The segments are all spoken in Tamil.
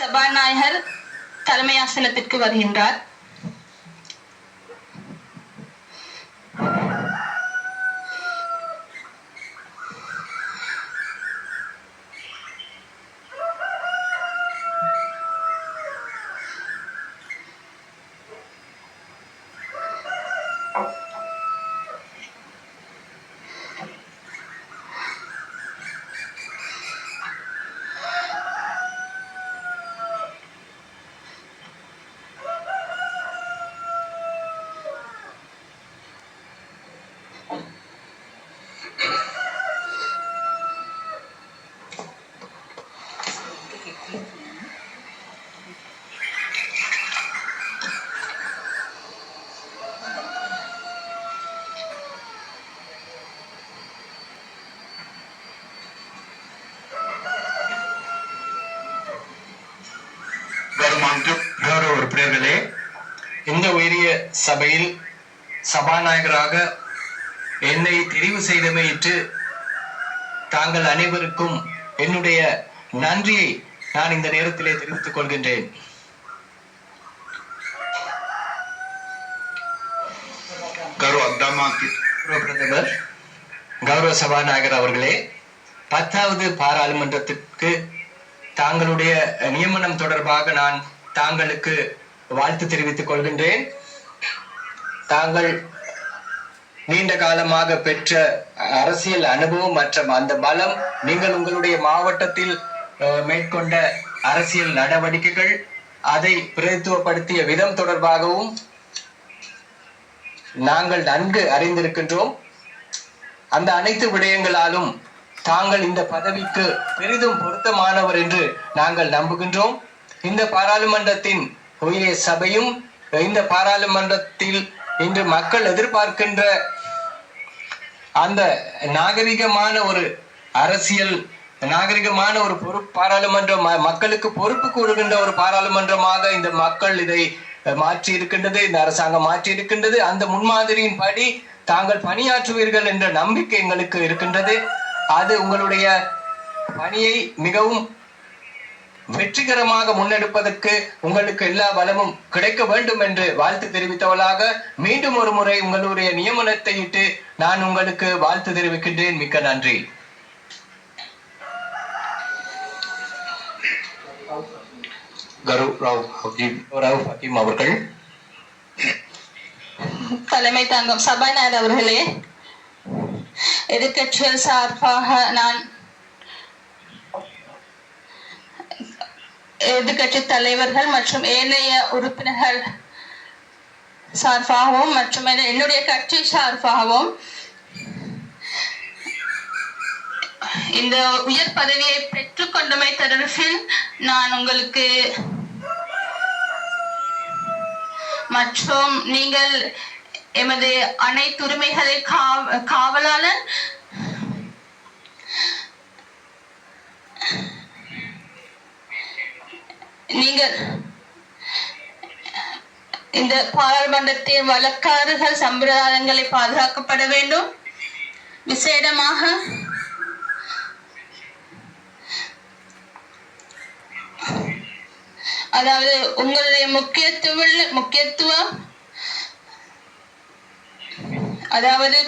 சபாநாயகர் தலைமை ஆசனத்திற்கு வருகின்றார் கவர்மெண்ட் கௌரவ உறுப்பினர்களே பேரிய சபையில் சபாநாயகராக என்னை தெரிவு செய்தமையிட்டு தாங்கள் அனைவருக்கும் என்னுடைய நன்றியை நான் இந்த நேரத்திலே தெரிவித்துக் கொள்கின்றேன். கௌரவ சபாநாயகர் அவர்களே பத்தாவது பாராளுமன்றத்திற்கு தாங்களுடைய நியமனம் தொடர்பாக நான் தாங்களுக்கு வாழ்த்து தெரிவித்துக் கொள்கின்றேன். தாங்கள் நீண்ட காலமாக பெற்ற அரசியல் அனுபவம் மற்றும் அந்த பலம் நீங்கள் உங்களுடைய மாவட்டத்தில் மேற்கொண்ட அரசியல் நடவடிக்கைகள் அதை பிரதித்துவப்படுத்திய விதம் தொடர்பாகவும் நாங்கள் நன்கு அறிந்திருக்கின்றோம். அந்த அனைத்து விடயங்களாலும் தாங்கள் இந்த பதவிக்கு பெரிதும் பொருத்தமானவர் என்று நாங்கள் நம்புகின்றோம். இந்த பாராளுமன்றத்தின் உயரிய சபையும் இந்த பாராளுமன்றத்தில் இன்று மக்கள் எதிர்பார்க்கின்ற அந்த நாகரிகமான ஒரு அரசியல் நாகரிகமான ஒரு பொறுப்பு பாராளுமன்ற மக்களுக்கு பொறுப்பு கூறுகின்ற ஒரு பாராளுமன்றமாக இந்த மக்கள் இதை மாற்றி இருக்கின்றது இந்த அரசாங்கம் மாற்றி இருக்கின்றது அந்த முன்மாதிரியின் படி தாங்கள் பணியாற்றுவீர்கள் என்ற நம்பிக்கை எங்களுக்கு இருக்கின்றது. அது உங்களுடைய பணியை மிகவும் வெற்றிகரமாக முன்னெடுப்பதற்கு உங்களுக்கு எல்லா பலமும் கிடைக்க வேண்டும் என்று வாழ்த்து தெரிவித்தவளாக மீண்டும் ஒரு முறை உங்களுடைய நியமனத்தை இட்டு நான் உங்களுக்கு வாழ்த்து தெரிவிக்கின்றேன். மிக்க நன்றி. கரு அவர்கள். தலைமை தங்கம் சபாநாயகர் அவர்களே எதிர்கட்சிகள் சார்பாக நான் எதிர்க்கட்சி தலைவர்கள் மற்றும் ஏனைய உறுப்பினர்கள் சார்பாகவும் மற்றும் என்னுடைய கட்சி சார்பாகவும் இந்த உயர் பதவியை பெற்றுக்கொண்டமை தொடர்பில் நான் உங்களுக்கு மற்றும் நீங்கள் எமது அனைத்து உரிமைகளை காவ- காவலாளர் நீங்கள் இந்த பாராளுமன்றத்தின் வழக்காறுகள் சம்பிரதாயங்களை பாதுகாக்கப்பட வேண்டும். விசேடமாக அதாவது உங்களுடைய முக்கியத்துவ முக்கியத்துவம் அதாவது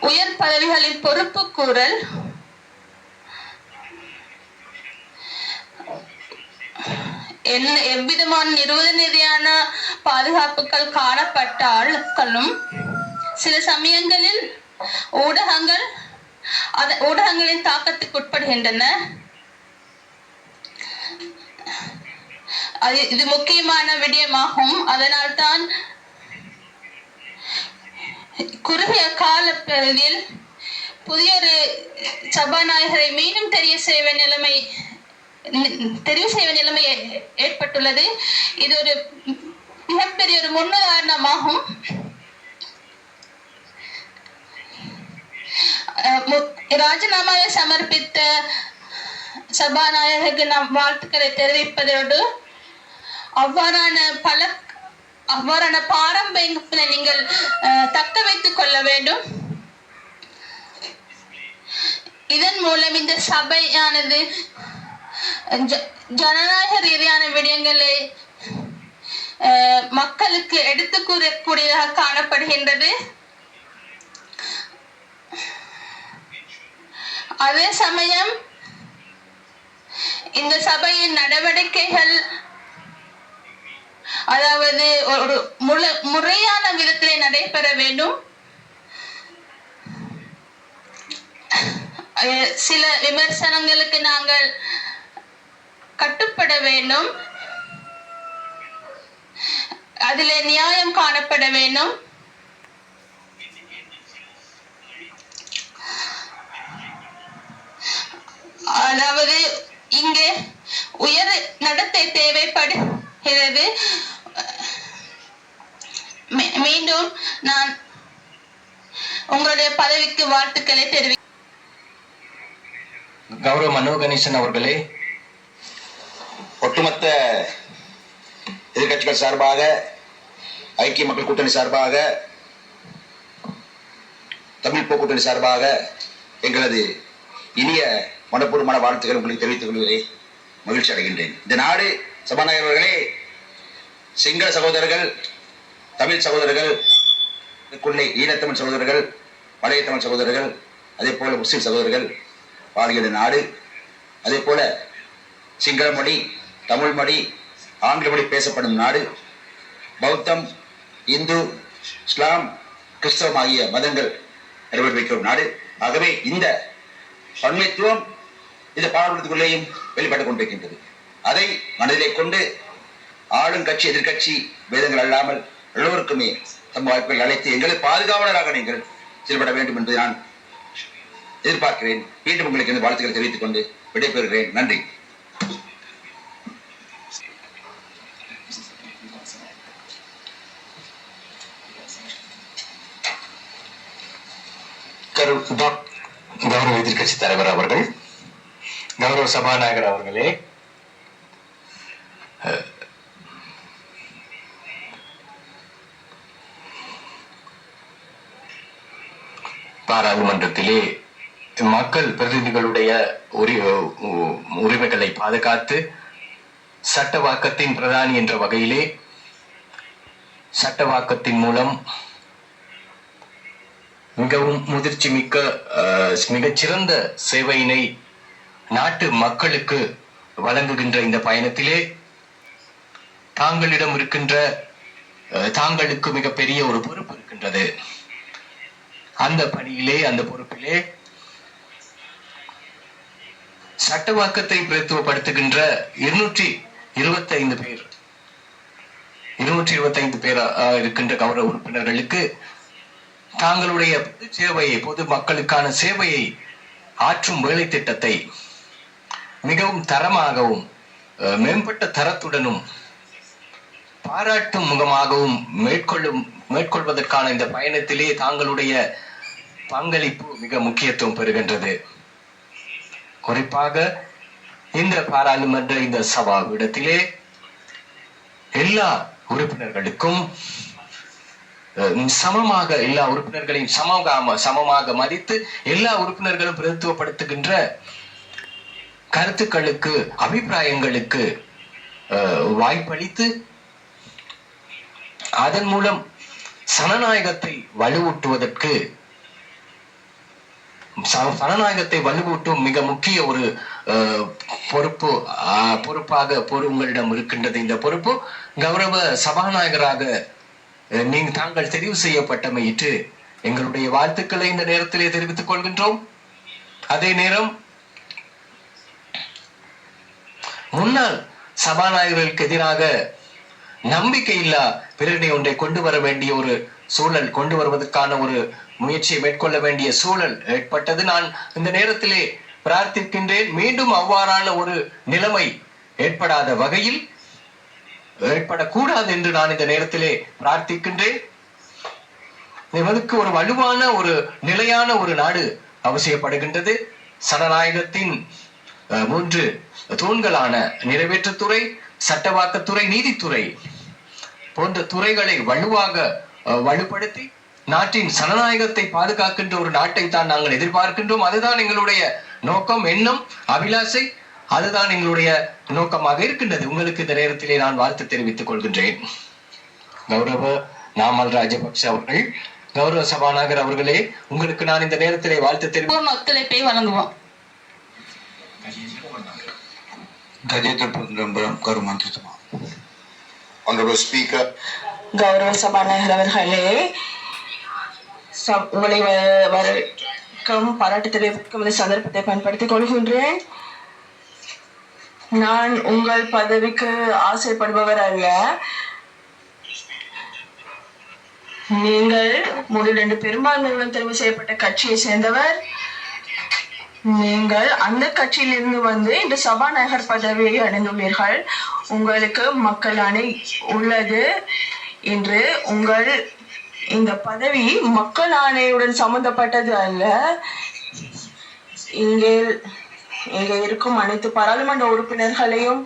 உயர் பதவிகளின் பொறுப்பு கூறல் என்ன எவ்விதமான நிறுவன ரீதியான பாதுகாப்புகள் காணப்பட்டாலும் சில சமயங்களில் ஊடகங்கள் அத- ஊடகங்களின் தாக்கத்துக்கு உட்படுகின்றன. அது இது முக்கியமான விடயமாகும். அதனால்தான் குறுகிய கால பகுதியில் புதிய ஒரு சபாநாயகரை மீண்டும் தெரிய செய்வ நிலைமை தெரிவு செய்ய வேண்டிய நிலைமை ஏற்பட்டுள்ளது. இது ஒரு மிகப்பெரிய ஒரு முன்னுதாரணமாகும் ராஜினாமாவை சமர்ப்பித்த சபாநாயகருக்கு நாம் வாழ்த்துக்களை தெரிவிப்பதோடு அவ்வாறான பல அவ்வாறான பாரம்பரியங்களை நீங்கள் தக்க வைத்துக் கொள்ள வேண்டும். இதன் மூலம் இந்த சபையானது ஜனநாயக ரீதியான மக்களுக்கு எடுத்து கூறக்கூடியதாக காணப்படுகின்றது. அதே சமயம் இந்த சபையின் நடவடிக்கைகள் அதாவது ஒரு முழு முறையான விதத்திலே நடைபெற வேண்டும். அஹ் சில விமர்சனங்களுக்கு நாங்கள் கட்டுப்பட வேண்டும். அதுல நியாயம் காணப்பட வேண்டும். அதாவது இங்கே உயர் நடத்தை தேவைப்படுகிறது. மீண்டும் நான் உங்களுடைய பதவிக்கு வாழ்த்துக்களை தெரிவி கௌரவ மனோ கணேசன் அவர்களே ஒட்டுமொத்த எதிர்க்கட்சிகள் சார்பாக ஐக்கிய மக்கள் கூட்டணி சார்பாக தமிழ் போக்கூட்டணி சார்பாக எங்களது இனிய மனப்பூர்வமான வாழ்த்துக்கள் உங்களுக்கு தெரிவித்துக் கொள்வதை மகிழ்ச்சி அடைகின்றேன். இந்த நாடு சபாநாயகர் அவர்களே சிங்கள சகோதரர்கள் தமிழ் சகோதரர்கள் இதுக்குள்ளே ஈழத்தமிழ் சகோதரர்கள் பழைய தமிழ் சகோதரர்கள் அதே போல முஸ்லிம் சகோதரர்கள் வாழ்கிற நாடு அதே போல சிங்கள மொழி தமிழ் மொழி ஆங்கில மொழி பேசப்படும் நாடு. பௌத்தம் இந்து இஸ்லாம் கிறிஸ்தவம் ஆகிய மதங்கள் நிறைவேற்றிருக்கும் நாடு. ஆகவே இந்த பன்மைத்துவம் இந்த பாரம்பரியத்துக்குள்ளேயும் வெளிப்பட்டுக் கொண்டிருக்கின்றது. அதை மனதிலே கொண்டு ஆளும் கட்சி எதிர்கட்சி வேதங்கள் அல்லாமல் எல்லோருக்குமே தம் வாய்ப்புகள் அழைத்து எங்களை பாதுகாவலராக நீங்கள் செயல்பட வேண்டும் என்று நான் எதிர்பார்க்கிறேன். மீண்டும் உங்களுக்கு இந்த வாழ்த்துக்களை தெரிவித்துக் கொண்டு விடைபெறுகிறேன். நன்றி. கௌரவ எதிர்கட்சி தலைவர் அவர்கள் கௌரவ சபாநாயகர் அவர்களே. பாராளுமன்றத்திலே மக்கள் பிரதிநிதிகளுடைய உரி- உரிமைகளை பாதுகாத்து சட்டவாக்கத்தின் பிரதானி என்ற வகையிலே சட்டவாக்கத்தின் மூலம் மிகவும் முதிர்ச்சி மிக்க மிகச்சிறந்த சேவையினை நாட்டு மக்களுக்கு வழங்குகின்ற இந்த பயணத்திலே தாங்களிடம் இருக்கின்ற தாங்களுக்கு மிகப்பெரிய ஒரு பொறுப்பு இருக்கின்றது. அந்த பணியிலே அந்த பொறுப்பிலே சட்டவாக்கத்தை பிரதித்துவப்படுத்துகின்ற இருநூற்றி இருபத்தி ஐந்து பேர் இருநூற்றி இருபத்தி ஐந்து பேர் இருக்கின்ற கௌரவ உறுப்பினர்களுக்கு தாங்களுடைய பொது சேவையை பொது மக்களுக்கான சேவையை ஆற்றும் வேலை திட்டத்தை மிகவும் தரமாகவும் அஹ், மேம்பட்ட தரத்துடனும் பாராட்டும் முகமாகவும் மேற்கொள்ளும் மேற்கொள்வதற்கான இந்த பயணத்திலே தாங்களுடைய பங்களிப்பு மிக முக்கியத்துவம் பெறுகின்றது. குறிப்பாக இந்த பாராளுமன்ற இந்த சபா இடத்திலே எல்லா உறுப்பினர்களுக்கும் சமமாக எல்லா உறுப்பினர்களையும் சமமாக சமமாக மதித்து எல்லா உறுப்பினர்களும் பிரதித்துவப்படுத்துகின்ற கருத்துக்களுக்கு அபிப்பிராயங்களுக்கு வாய்ப்பளித்து அதன் மூலம் சனநாயகத்தை வலுவூட்டுவதற்கு சனநாயகத்தை வலுவூட்டும் மிக முக்கிய ஒரு அஹ், பொறுப்பு அஹ், பொறுப்பாக பொறு உங்களிடம் இருக்கின்றது. இந்த பொறுப்பு கௌரவ சபாநாயகராக நீங்க தாங்கள் தெரிவு செய்யப்பட்டமையிட்டு எங்களுடைய வாழ்த்துக்களை இந்த நேரத்திலே தெரிவித்துக் கொள்கின்றோம். அதே நேரம் முன்னாள் சபாநாயகர்களுக்கு எதிராக நம்பிக்கையில்லா பிரேரணை ஒன்றை கொண்டு வர வேண்டிய ஒரு சூழல் கொண்டு வருவதற்கான ஒரு முயற்சியை மேற்கொள்ள வேண்டிய சூழல் ஏற்பட்டது. நான் இந்த நேரத்திலே பிரார்த்திக்கின்றேன் மீண்டும் அவ்வாறான ஒரு நிலைமை ஏற்படாத வகையில் ஏற்படக்கூடாது என்று நான் இந்த நேரத்திலே பிரார்த்திக்கின்றேன். நமக்கு ஒரு வலுவான ஒரு நிலையான ஒரு நாடு அவசியப்படுகின்றது. சனநாயகத்தின் மூன்று தூண்களான நிறைவேற்றுத்துறை சட்டவாக்கத்துறை நீதித்துறை போன்ற துறைகளை வலுவாக வலுப்படுத்தி நாட்டின் சனநாயகத்தை பாதுகாக்கின்ற ஒரு நாட்டை தான் நாங்கள் எதிர்பார்க்கின்றோம். அதுதான் எங்களுடைய நோக்கம் எண்ணம் அபிலாசை அதுதான் எங்களுடைய நோக்கமாக இருக்கின்றது. உங்களுக்கு இந்த நேரத்திலே நான் வாழ்த்து தெரிவித்துக் கொள்கின்றேன். கௌரவ நாமல் ராஜபக்ச அவர்கள் கௌரவ சபாநாகர் அவர்களே உங்களுக்கு நான் இந்த நேரத்திலே வாழ்த்து தெரிவிப்போம் ஒத்துழைப்பை வழங்குவோம். கௌரவ சபாநாயகர் அவர்களே உங்களை வணக்கம் பாராட்டு தெரிவிக்கும் சந்தர்ப்பத்தை பயன்படுத்திக் கொள்கின்றேன். நான் உங்கள் பதவிக்கு ஆசைப்படுபவர் அல்ல. நீங்கள் முதல் ரெண்டு பெரும்பான்மையுடன் தெரிவு செய்யப்பட்ட கட்சியை சேர்ந்தவர். நீங்கள் அந்த கட்சியிலிருந்து வந்து இந்த சபாநாயகர் பதவியை அடைந்துள்ளீர்கள். உங்களுக்கு மக்கள் அணை உள்ளது என்று உங்கள் இந்த பதவி மக்கள் ஆணையுடன் சம்பந்தப்பட்டது அல்ல. இங்கே இங்கே இருக்கும் அனைத்து பாராளுமன்ற உறுப்பினர்களையும்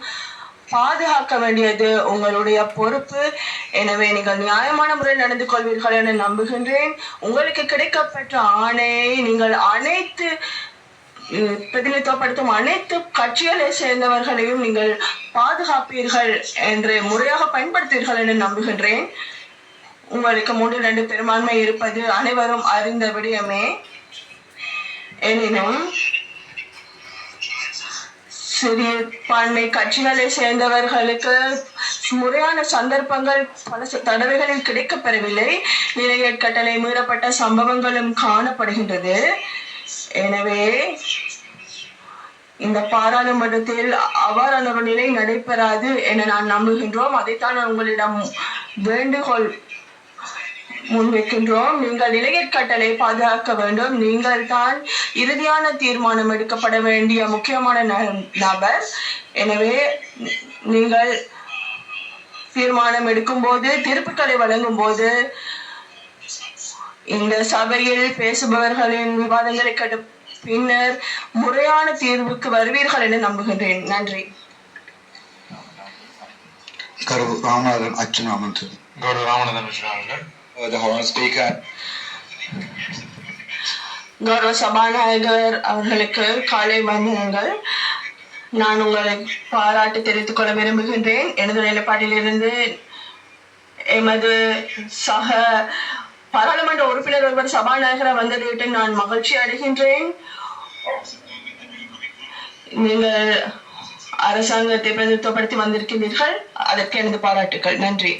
பாதுகாக்க வேண்டியது உங்களுடைய பொறுப்பு. எனவே நீங்கள் நியாயமான முறையில் நடந்து கொள்வீர்கள் என நம்புகின்றேன். உங்களுக்கு கிடைக்கப்பட்ட ஆணையை நீங்கள் அனைத்து பிரதிநிதித்துவப்படுத்தும் அனைத்து கட்சிகளை சேர்ந்தவர்களையும் நீங்கள் பாதுகாப்பீர்கள் என்று முறையாக பயன்படுத்துவீர்கள் என நம்புகின்றேன். உங்களுக்கு மூன்று ரெண்டு பெரும்பான்மை இருப்பது அனைவரும் அறிந்த விடயமே. எனினும் சிறுபான்மை கட்சிகளை சேர்ந்தவர்களுக்கு முறையான சந்தர்ப்பங்கள் பல தடவைகளில் கிடைக்கப்பெறவில்லை. நிலைய கட்டளை மீறப்பட்ட சம்பவங்களும் காணப்படுகின்றது. எனவே இந்த பாராளுமன்றத்தில் அவ்வாறான ஒரு நிலை நடைபெறாது என நான் நம்புகின்றோம். அதைத்தான் உங்களிடம் வேண்டுகோள் முன்வைக்கின்றோம். நீங்கள் இளையற்கட்டளை பாதுகாக்க வேண்டும். நீங்கள் தான் இறுதியான தீர்மானம் எடுக்கப்பட வேண்டிய முக்கியமான நபர். எனவே நீங்கள் தீர்மானம் எடுக்கும்போது தீர்ப்புகளை வழங்கும் போது இந்த சபையில் பேசுபவர்களின் விவாதங்களை கேட்ட பின்னர் முறையான தீர்வுக்கு வருவீர்கள் என நம்புகின்றேன். நன்றி. கரு ராமநாதன் அர்ச்சனா கௌரவ Ramanathan Archana the Honorable Speaker, கௌரவ சபாநாயகர் அவர்களுக்கு காலை வந்தனங்கள் நான் உங்களை பாராட்டு தெரிவித்துக் கொள்ள விரும்புகின்றேன். எனது நிலைப்பாட்டிலிருந்து எமது சக பாராளுமன்ற உறுப்பினர் ஒருவர் சபாநாயகராக வந்ததையிட்டு நான் மகிழ்ச்சி அடைகின்றேன். நீங்கள் அரசாங்கத்தை பிரதிநிதித்துவப்படுத்தி வந்திருக்கின்றீர்கள் அதற்கு எனது பாராட்டுக்கள். நன்றி.